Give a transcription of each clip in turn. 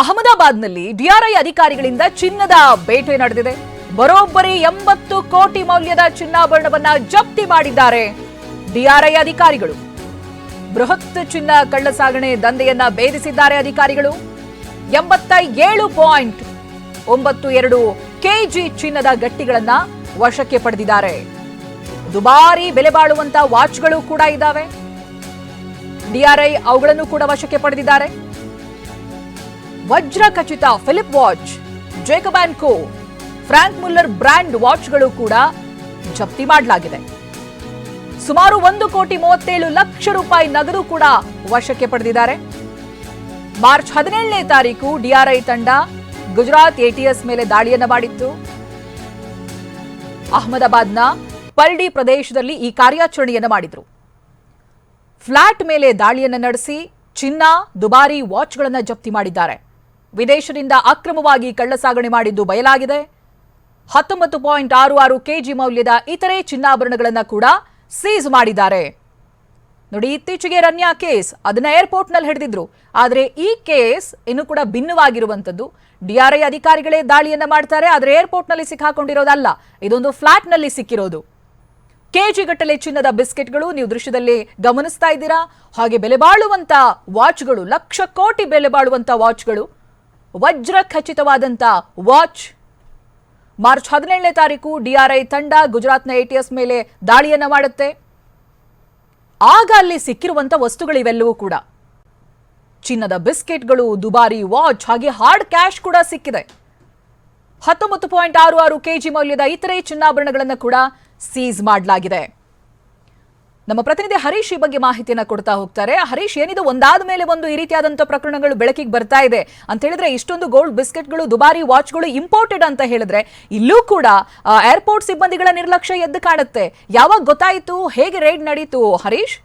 ಅಹಮದಾಬಾದ್ನಲ್ಲಿ ಡಿಆರ್ಐ ಅಧಿಕಾರಿಗಳಿಂದ ಚಿನ್ನದ ಬೇಟೆ ನಡೆದಿದೆ. ಬರೋಬ್ಬರಿ ಎಂಬತ್ತು ಕೋಟಿ ಮೌಲ್ಯದ ಚಿನ್ನಾಭರಣವನ್ನ ಜಪ್ತಿ ಮಾಡಿದ್ದಾರೆ ಡಿಆರ್ಐ ಅಧಿಕಾರಿಗಳು. ಬೃಹತ್ ಚಿನ್ನ ಕಳ್ಳಸಾಗಣೆ ದಂಧೆಯನ್ನ ಭೇದಿಸಿದ್ದಾರೆ ಅಧಿಕಾರಿಗಳು. ಎಂಬತ್ತ ಏಳು ಪಾಯಿಂಟ್ ಒಂಬತ್ತು ಎರಡು ಕೆಜಿ ಚಿನ್ನದ ಗಟ್ಟಿಗಳನ್ನ ವಶಕ್ಕೆ ಪಡೆದಿದ್ದಾರೆ. ದುಬಾರಿ ಬೆಲೆ ಬಾಳುವಂತ ವಾಚ್ಗಳು ಕೂಡ ಇದ್ದಾವೆ. ಡಿಆರ್ಐ ಅವುಗಳನ್ನು ಕೂಡ ವಶಕ್ಕೆ ಪಡೆದಿದ್ದಾರೆ. ವಜ್ರ ಖಚಿತ Philip watch Jacob and co Franck Muller brand ವಾಚ್ಗಳು ಕೂಡ ಜಪ್ತಿ ಮಾಡಲಾಗಿದೆ. ಸುಮಾರು ಒಂದು ಕೋಟಿ ಮೂವತ್ತೇಳು ಲಕ್ಷ ರೂಪಾಯಿ ನಗದು ಕೂಡ ವಶಕ್ಕೆ ಪಡೆದಿದ್ದಾರೆ. ಮಾರ್ಚ್ ಹದಿನೇಳನೇ ತಾರೀಕು ಡಿಆರ್ಐ ತಂಡ ಗುಜರಾತ್ ಎಟಿಎಸ್ ಮೇಲೆ ದಾಳಿಯನ್ನು ಮಾಡಿತ್ತು. ಅಹಮದಾಬಾದ್ನ ಪಲ್ಡಿ ಪ್ರದೇಶದಲ್ಲಿ ಈ ಕಾರ್ಯಾಚರಣೆಯನ್ನು ಮಾಡಿದ್ರು. ಫ್ಲಾಟ್ ಮೇಲೆ ದಾಳಿಯನ್ನು ನಡೆಸಿ ಚಿನ್ನ, ದುಬಾರಿ ವಾಚ್ಗಳನ್ನು ಜಪ್ತಿ ಮಾಡಿದ್ದಾರೆ. ವಿದೇಶದಿಂದ ಅಕ್ರಮವಾಗಿ ಕಳ್ಳಸಾಗಣೆ ಮಾಡಿದ್ದು ಬಯಲಾಗಿದೆ. ಹತ್ತೊಂಬತ್ತು ಪಾಯಿಂಟ್ ಆರು ಆರು ಕೆಜಿ ಮೌಲ್ಯದ ಇತರೆ ಚಿನ್ನಾಭರಣಗಳನ್ನು ಕೂಡ ಸೀಸ್ ಮಾಡಿದ್ದಾರೆ. ನೋಡಿ, ಇತ್ತೀಚೆಗೆ ರನ್ಯಾ ಕೇಸ್ ಅದನ್ನ ಏರ್ಪೋರ್ಟ್ನಲ್ಲಿ ಹಿಡಿದಿದ್ರು. ಆದರೆ ಈ ಕೇಸ್ ಇನ್ನು ಕೂಡ ಭಿನ್ನವಾಗಿರುವಂತದ್ದು ಡಿಆರ್ಐ ಅಧಿಕಾರಿಗಳೇ ದಾಳಿಯನ್ನ ಮಾಡ್ತಾರೆ, ಆದರೆ ಏರ್ಪೋರ್ಟ್ನಲ್ಲಿ ಸಿಕ್ಕಾಕೊಂಡಿರೋದಲ್ಲ. ಇದೊಂದು ಫ್ಲಾಟ್ನಲ್ಲಿ ಸಿಕ್ಕಿರೋದು. ಕೆಜಿ ಗಟ್ಟಲೆ ಚಿನ್ನದ ಬಿಸ್ಕೆಟ್ಗಳು ನೀವು ದೃಶ್ಯದಲ್ಲಿ ಗಮನಿಸ್ತಾ ಇದ್ದೀರಾ? ಹಾಗೆ ಬೆಲೆ ಬಾಳುವಂತ ವಾಚ್ಗಳು, ಲಕ್ಷ ಕೋಟಿ ಬೆಲೆ ಬಾಳುವಂತ ವಾಚ್ಗಳು ವಜ್ರ ಖಚಿತವಾದಂತ ವಾಚ್. ಮಾರ್ಚ್ ಹದಿನೇಳನೇ ತಾರೀಕು ಡಿಆರ್ಐ ತಂಡ ಗುಜರಾತ್ನ ಎಟಿಎಸ್ ಮೇಲೆ ದಾಳಿಯನ್ನ ಮಾಡುತ್ತೆ. ಆಗ ಅಲ್ಲಿ ಸಿಕ್ಕಿರುವಂಥ ವಸ್ತುಗಳಿವೆಲ್ಲವೂ ಕೂಡ. ಚಿನ್ನದ ಬಿಸ್ಕೆಟ್ಗಳು, ದುಬಾರಿ ವಾಚ್, ಹಾಗೆ ಹಾರ್ಡ್ ಕ್ಯಾಶ್ ಕೂಡ ಸಿಕ್ಕಿದೆ. ಹತ್ತೊಂಬತ್ತು ಪಾಯಿಂಟ್ ಆರು ಆರು ಕೆಜಿ ಮೌಲ್ಯದ ಇತರೆ ಚಿನ್ನಾಭರಣಗಳನ್ನು ಕೂಡ ಸೀಸ್ ಮಾಡಲಾಗಿದೆ. ನಮ್ಮ ಪ್ರತಿನಿಧಿ ಹರೀಶ್ ಈ ಬಗ್ಗೆ ಮಾಹಿತಿಯನ್ನ ಕೊಡ್ತಾ ಹೋಗ್ತಾರೆ. ಹರೀಶ್, ಏನಿದು? ಒಂದಾದ ಮೇಲೆ ಒಂದು ಈ ರೀತಿಯಾದಂತಹ ಪ್ರಕರಣಗಳು ಬೆಳಕಿಗೆ ಬರ್ತಾ ಇದೆ. ಅಂತ ಹೇಳಿದ್ರೆ ಇಷ್ಟೊಂದು ಗೋಲ್ಡ್ ಬಿಸ್ಕೆಟ್ಗಳು, ದುಬಾರಿ ವಾಚ್ಗಳು ಇಂಪೋರ್ಟೆಡ್ ಅಂತ ಹೇಳಿದ್ರೆ ಇಲ್ಲೂ ಕೂಡ ಏರ್ಪೋರ್ಟ್ ಸಿಬ್ಬಂದಿಗಳ ನಿರ್ಲಕ್ಷ್ಯ ಎದ್ದು ಕಾಣುತ್ತೆ. ಯಾವಾಗ ಗೊತ್ತಾಯಿತು? ಹೇಗೆ ರೈಡ್ ನಡೀತು? ಹರೀಶ್?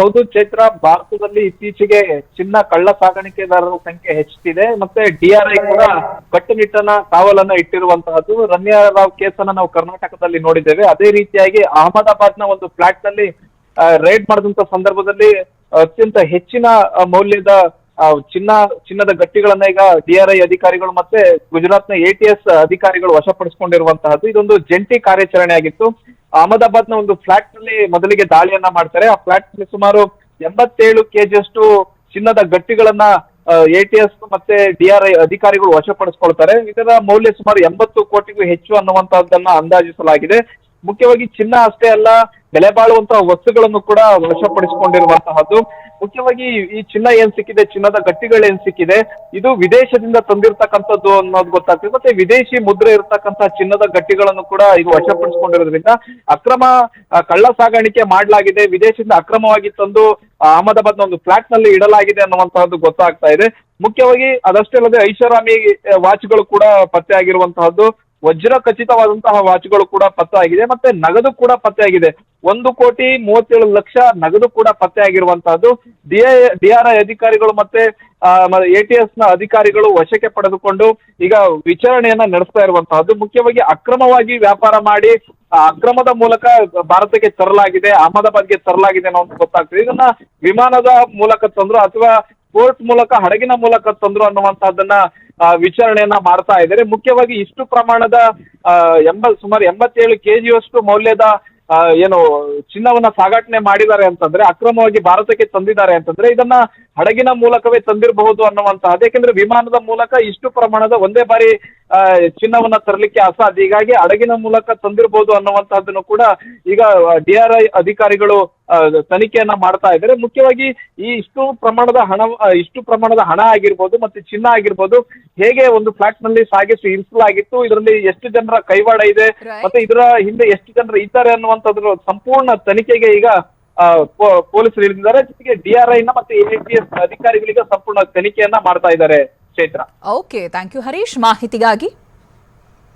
ಹೌದು ಚೈತ್ರ. ಭಾರತದಲ್ಲಿ ಇತ್ತೀಚೆಗೆ ಚಿನ್ನ ಕಳ್ಳ ಸಾಗಾಣಿಕೆದಾರರ ಸಂಖ್ಯೆ ಹೆಚ್ಚುತ್ತಿದೆ ಮತ್ತೆ ಡಿಆರ್ಐ ಕೂಡ ಕಟ್ಟುನಿಟ್ಟನ ಕಾವಲನ್ನ ಇಟ್ಟಿರುವಂತಹದ್ದು ರಮ್ಯಾ ರಾವ್ ಕೇಸನ್ನ ನಾವು ಕರ್ನಾಟಕದಲ್ಲಿ ನೋಡಿದ್ದೇವೆ. ಅದೇ ರೀತಿಯಾಗಿ ಅಹಮದಾಬಾದ್ನ ಒಂದು ಫ್ಲಾಟ್ನಲ್ಲಿ ರೈಡ್ ಮಾಡಿದಂತ ಸಂದರ್ಭದಲ್ಲಿ ಅತ್ಯಂತ ಹೆಚ್ಚಿನ ಮೌಲ್ಯದ ಚಿನ್ನ, ಚಿನ್ನದ ಗಟ್ಟಿಗಳನ್ನ ಈಗ ಡಿಆರ್ಐ ಅಧಿಕಾರಿಗಳು ಮತ್ತೆ ಗುಜರಾತ್ನ ಎಟಿಎಸ್ ಅಧಿಕಾರಿಗಳು ವಶಪಡಿಸಿಕೊಂಡಿರುವಂತಹದ್ದು. ಇದೊಂದು ಜಂಟಿ ಕಾರ್ಯಾಚರಣೆ ಆಗಿತ್ತು. ನ ಒಂದು ಫ್ಲಾಟ್ನಲ್ಲಿ ಮೊದಲಿಗೆ ದಾಳಿಯನ್ನ ಮಾಡ್ತಾರೆ. ಆ ಫ್ಲಾಟ್ನಲ್ಲಿ ಸುಮಾರು ಎಂಬತ್ತೇಳು ಕೆಜಿಯಷ್ಟು ಚಿನ್ನದ ಗಟ್ಟಿಗಳನ್ನ ಎಟಿಎಸ್ ಮತ್ತೆ ಡಿಆರ್ಐ ಅಧಿಕಾರಿಗಳು ವಶಪಡಿಸ್ಕೊಳ್ತಾರೆ. ಇದರ ಮೌಲ್ಯ ಸುಮಾರು ಎಂಬತ್ತು ಕೋಟಿಗೂ ಹೆಚ್ಚು ಅನ್ನುವಂತಹದ್ದನ್ನ ಅಂದಾಜಿಸಲಾಗಿದೆ. ಮುಖ್ಯವಾಗಿ ಚಿನ್ನ ಅಷ್ಟೇ ಅಲ್ಲ ಬೆಲೆ ಬಾಳುವಂತಹ ವಸ್ತುಗಳನ್ನು ಕೂಡ ವಶಪಡಿಸಿಕೊಂಡಿರುವಂತಹದ್ದು. ಮುಖ್ಯವಾಗಿ ಈ ಚಿನ್ನ ಏನ್ ಸಿಕ್ಕಿದೆ, ಚಿನ್ನದ ಗಟ್ಟಿಗಳು ಏನ್ ಸಿಕ್ಕಿದೆ, ಇದು ವಿದೇಶದಿಂದ ತಂದಿರ್ತಕ್ಕಂಥದ್ದು ಅನ್ನೋದು ಗೊತ್ತಾಗ್ತದೆ. ಮತ್ತೆ ವಿದೇಶಿ ಮುದ್ರೆ ಇರತಕ್ಕಂತಹ ಚಿನ್ನದ ಗಟ್ಟಿಗಳನ್ನು ಕೂಡ ಇದು ವಶಪಡಿಸಿಕೊಂಡಿರೋದ್ರಿಂದ ಅಕ್ರಮ ಕಳ್ಳ ಸಾಗಾಣಿಕೆ ಮಾಡಲಾಗಿದೆ. ವಿದೇಶದಿಂದ ಅಕ್ರಮವಾಗಿ ತಂದು ಅಹಮದಾಬಾದ್ನ ಒಂದು ಫ್ಲಾಟ್ನಲ್ಲಿ ಇಡಲಾಗಿದೆ ಅನ್ನುವಂತಹದ್ದು ಗೊತ್ತಾಗ್ತಾ ಇದೆ. ಮುಖ್ಯವಾಗಿ ಅದಷ್ಟೇ ಅಲ್ಲದೆ ಐಷಾರಾಮಿ ವಾಚ್ಗಳು ಕೂಡ ಪತ್ತೆ ಆಗಿರುವಂತಹದ್ದು ವಜ್ರ ಖಚಿತವಾದಂತಹ ವಾಚ್ಗಳು ಕೂಡ ಪತ್ತೆ ಆಗಿದೆ ಮತ್ತೆ ನಗದು ಕೂಡ ಪತ್ತೆ ಆಗಿದೆ. ಒಂದು ಕೋಟಿ ಮೂವತ್ತೇಳು ಲಕ್ಷ ನಗದು ಕೂಡ ಪತ್ತೆ ಆಗಿರುವಂತಹದ್ದು. ಆರ್ ಐ ಅಧಿಕಾರಿಗಳು ಮತ್ತೆ ಎ ಟಿ ಎಸ್ನ ಅಧಿಕಾರಿಗಳು ವಶಕ್ಕೆ ಪಡೆದುಕೊಂಡು ಈಗ ವಿಚಾರಣೆಯನ್ನ ನಡೆಸ್ತಾ ಇರುವಂತಹದ್ದು. ಮುಖ್ಯವಾಗಿ ಅಕ್ರಮವಾಗಿ ವ್ಯಾಪಾರ ಮಾಡಿ ಅಕ್ರಮದ ಮೂಲಕ ಭಾರತಕ್ಕೆ ತರಲಾಗಿದೆ ಅಹಮದಾಬಾದ್ಗೆ ತರಲಾಗಿದೆ ಅನ್ನೋ ಗೊತ್ತಾಗ್ತದೆ. ಇದನ್ನ ವಿಮಾನದ ಮೂಲಕ ತಂದ್ರು ಅಥವಾ ಪೋರ್ಟ್ ಮೂಲಕ ಹಡಗಿನ ಮೂಲಕ ತಂದ್ರು ಅನ್ನುವಂತಹದ್ದನ್ನ ವಿಚಾರಣೆಯನ್ನ ಮಾಡ್ತಾ ಇದ್ದಾರೆ. ಮುಖ್ಯವಾಗಿ ಇಷ್ಟು ಪ್ರಮಾಣದ ಆ, ಎಂಬ ಸುಮಾರು ಎಂಬತ್ತೇಳು ಕೆಜಿಯಷ್ಟು ಮೌಲ್ಯದ ಏನು ಚಿನ್ನವನ್ನ ಸಾಗಾಟನೆ ಮಾಡಿದ್ದಾರೆ ಅಂತಂದ್ರೆ ಅಕ್ರಮವಾಗಿ ಭಾರತಕ್ಕೆ ತಂದಿದ್ದಾರೆ ಅಂತಂದ್ರೆ ಇದನ್ನ ಹಡಗಿನ ಮೂಲಕವೇ ತಂದಿರಬಹುದು ಅನ್ನುವಂತಹದ್ದು ಯಾಕೆಂದ್ರೆ ವಿಮಾನದ ಮೂಲಕ ಇಷ್ಟು ಪ್ರಮಾಣದ ಒಂದೇ ಬಾರಿ ಚಿನ್ನವನ್ನ ತರಲಿಕ್ಕೆ ಅಸಾಧ್ಯ. ಹೀಗಾಗಿ ಹಡಗಿನ ಮೂಲಕ ತಂದಿರಬಹುದು ಅನ್ನುವಂತಹದ್ದನ್ನು ಕೂಡ ಈಗ ಡಿಆರ್ಐ ಅಧಿಕಾರಿಗಳು ಆ, ತನಿಖೆಯನ್ನ ಮಾಡ್ತಾ ಇದ್ದಾರೆ. ಮುಖ್ಯವಾಗಿ ಈ ಇಷ್ಟು ಪ್ರಮಾಣದ ಹಣ ಇಷ್ಟು ಪ್ರಮಾಣದ ಹಣ ಆಗಿರ್ಬೋದು ಮತ್ತೆ ಚಿನ್ನ ಆಗಿರ್ಬೋದು ಹೇಗೆ ಒಂದು ಫ್ಲಾಟ್ನಲ್ಲಿ ಸಾಗಿಸಿ ಇರಿಸಲಾಗಿತ್ತು ಇದರಲ್ಲಿ ಎಷ್ಟು ಜನರ ಕೈವಾಡ ಇದೆ ಮತ್ತೆ ಇದರ ಹಿಂದೆ ಎಷ್ಟು ಜನರು ಇದ್ದಾರೆ ಅನ್ನುವಂಥದ್ರ ಸಂಪೂರ್ಣ ತನಿಖೆಗೆ ಈಗ ಪೊಲೀಸರು ಇಳಿದಿದ್ದಾರೆ. ಜೊತೆಗೆ ಡಿಆರ್ಐ ನ ಮತ್ತೆ ಎ ಅಧಿಕಾರಿಗಳಿಗೆ ಸಂಪೂರ್ಣ ತನಿಖೆಯನ್ನ ಮಾಡ್ತಾ ಇದ್ದಾರೆ. Chaitra okay thank you Harish ಮಾಹಿತಿಗಾಗಿ